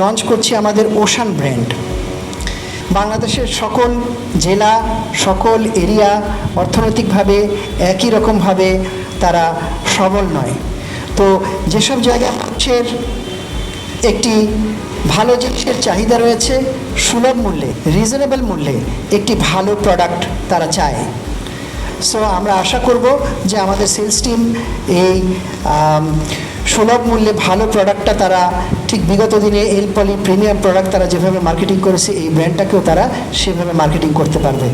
Launch করছি আমাদের ocean brand বাংলাদেশের সকল জেলা, সকল এরিয়া অর্থনৈতিকভাবে একই রকমভাবে তারা সবল নয়। তো যেসব জায়গায় মানুষের একটি ভালো জিনিসের চাহিদা রয়েছে, সুলভ মূল্যে রিজনেবল মূল্যে একটি ভালো প্রোডাক্ট তারা চায়। সো আমরা আশা করব যে আমাদের সেলস টিম এই সুলভ মূল্যে ভালো প্রোডাক্টটা তারা ঠিক বিগত দিনে এল পলি প্রিমিয়াম প্রোডাক্ট তারা যেভাবে মার্কেটিং করেছে, এই ব্র্যান্ডটাকেও তারা সেভাবে মার্কেটিং করতে পারবে।